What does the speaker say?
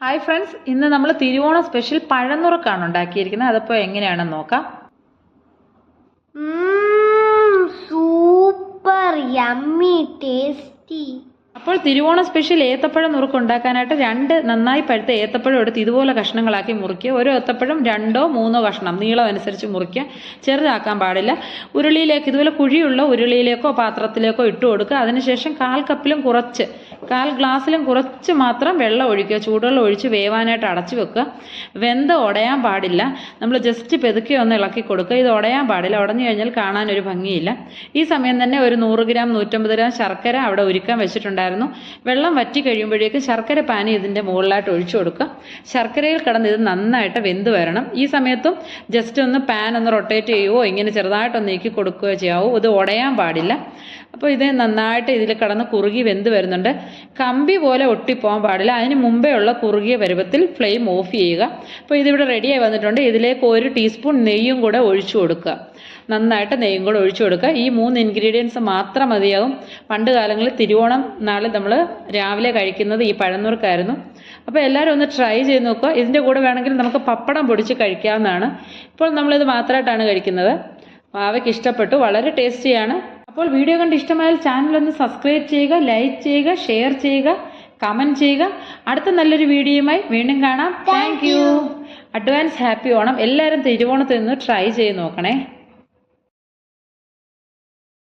Hi friends ഇന്ന് നമ്മൾ തിരുവോണ സ്പെഷ്യൽ പഴനുറുക്കാണ് ഉണ്ടാക്കിയിരിക്കുന്നത്. അതിപ്പോൾ എങ്ങനെയാണെന്ന് നോക്കാം. സൂപ്പർ യമ്മി ടേസ്റ്റി അപ്പോൾ തിരുവോണ സ്പെഷ്യൽ ഏത്തപ്പഴം നുറുക്ക് ഉണ്ടാക്കാനായിട്ട് രണ്ട് നന്നായി പഴുത്ത ഏത്തപ്പഴം എടുത്ത് ഇതുപോലെ കഷ്ണങ്ങളാക്കി മുറിക്കുക ഓരോ ഏത്തപ്പഴം രണ്ടോ മൂന്നോ കഷ്ണം നീളം അനുസരിച്ച് മുറിക്കുക ചെറുതാക്കാൻ പാടില്ല. ഉരുളിയിലേക്ക് ഇതുപോലെ കുഴിയുള്ള ഉരുളിയിലേക്കോ പാത്രത്തിലേക്കോ ഇട്ട് കൊടുക്കുക. അതിനുശേഷം കാൽ കപ്പിലും കുറച്ച് കാൽ ഗ്ലാസ്സിലും കുറച്ച് മാത്രം വെള്ളം ഒഴിക്കുക. ചൂടുവെള്ളം ഒഴിച്ച് വേവാനായിട്ട് അടച്ചു വെക്കുക. വെന്ത് ഉടയാൻ പാടില്ല. നമ്മൾ ജസ്റ്റ് പെതുക്കി ഒന്ന് ഇളക്കി കൊടുക്കുക. ഇത് ഉടയാൻ പാടില്ല. ഉടഞ്ഞു കഴിഞ്ഞാൽ കാണാൻ ഒരു ഭംഗിയില്ല. ഈ സമയം തന്നെ ഒരു നൂറ് ഗ്രാം നൂറ്റമ്പത് ഗ്രാം ശർക്കര അവിടെ ഒരുക്കാൻ വെച്ചിട്ടുണ്ടായിരുന്നു. വെള്ളം വറ്റി കഴിയുമ്പോഴേക്കും ശർക്കര പാനി ഇതിന്റെ മുകളിലായിട്ട് ഒഴിച്ചു കൊടുക്കുക. ശർക്കരയിൽ കിടന്ന് ഇത് നന്നായിട്ട് വെന്ത് വരണം. ഈ സമയത്തും ജസ്റ്റ് ഒന്ന് പാൻ ഒന്ന് റൊട്ടേറ്റ് ചെയ്യുവോ ഇങ്ങനെ ചെറുതായിട്ടൊന്ന് നീക്കി കൊടുക്കുകയോ ചെയ്യാവൂ ഇത് ഉടയാൻ പാടില്ല. അപ്പോൾ ഇത് നന്നായിട്ട് ഇതിൽ കിടന്ന് കുറുകി വെന്ത് വരുന്നുണ്ട്. കമ്പി പോലെ ഒട്ടിപ്പോകാൻ പാടില്ല. അതിന് മുമ്പേ ഉള്ള കുറുകിയ പരുവത്തിൽ ഫ്ലെയിം ഓഫ് ചെയ്യുക. അപ്പോൾ ഇതിവിടെ റെഡിയായി വന്നിട്ടുണ്ട്. ഇതിലേക്ക് ഒരു ടീസ്പൂൺ നെയ്യും കൂടെ ഒഴിച്ചു കൊടുക്കുക. നന്നായിട്ട് നെയ്യും കൂടെ ഒഴിച്ചു കൊടുക്കുക. ഈ മൂന്ന് ഇൻഗ്രീഡിയൻസ് മാത്രം മതിയാകും. പണ്ട് കാലങ്ങളിൽ തിരുവോണം നാളെ നമ്മൾ രാവിലെ കഴിക്കുന്നത് ഈ പഴന്നൂർക്കായിരുന്നു അപ്പോൾ എല്ലാവരും ഒന്ന് ട്രൈ ചെയ്ത് നോക്കുക. ഇതിന്റെ കൂടെ വേണമെങ്കിൽ നമുക്ക് പപ്പടം പൊടിച്ച് കഴിക്കാവുന്നതാണ്. ഇപ്പോൾ നമ്മളിത് മാത്രമായിട്ടാണ് കഴിക്കുന്നത്. അവയ്ക്ക് ഇഷ്ടപ്പെട്ടു. വളരെ ടേസ്റ്റിയാണ് അപ്പോൾ വീഡിയോ കണ്ട് ഇഷ്ടമായാൽ ചാനൽ ഒന്ന് സബ്സ്ക്രൈബ് ചെയ്യുക ലൈക്ക് ചെയ്യുക ഷെയർ ചെയ്യുക കമന്റ് ചെയ്യുക. അടുത്ത നല്ലൊരു വീഡിയോയുമായി വീണ്ടും കാണാം. Thank you advance happy Onam എല്ലാവരും തിരുവോണത്തിൽ നിന്ന് ട്രൈ ചെയ്ത് നോക്കണേ.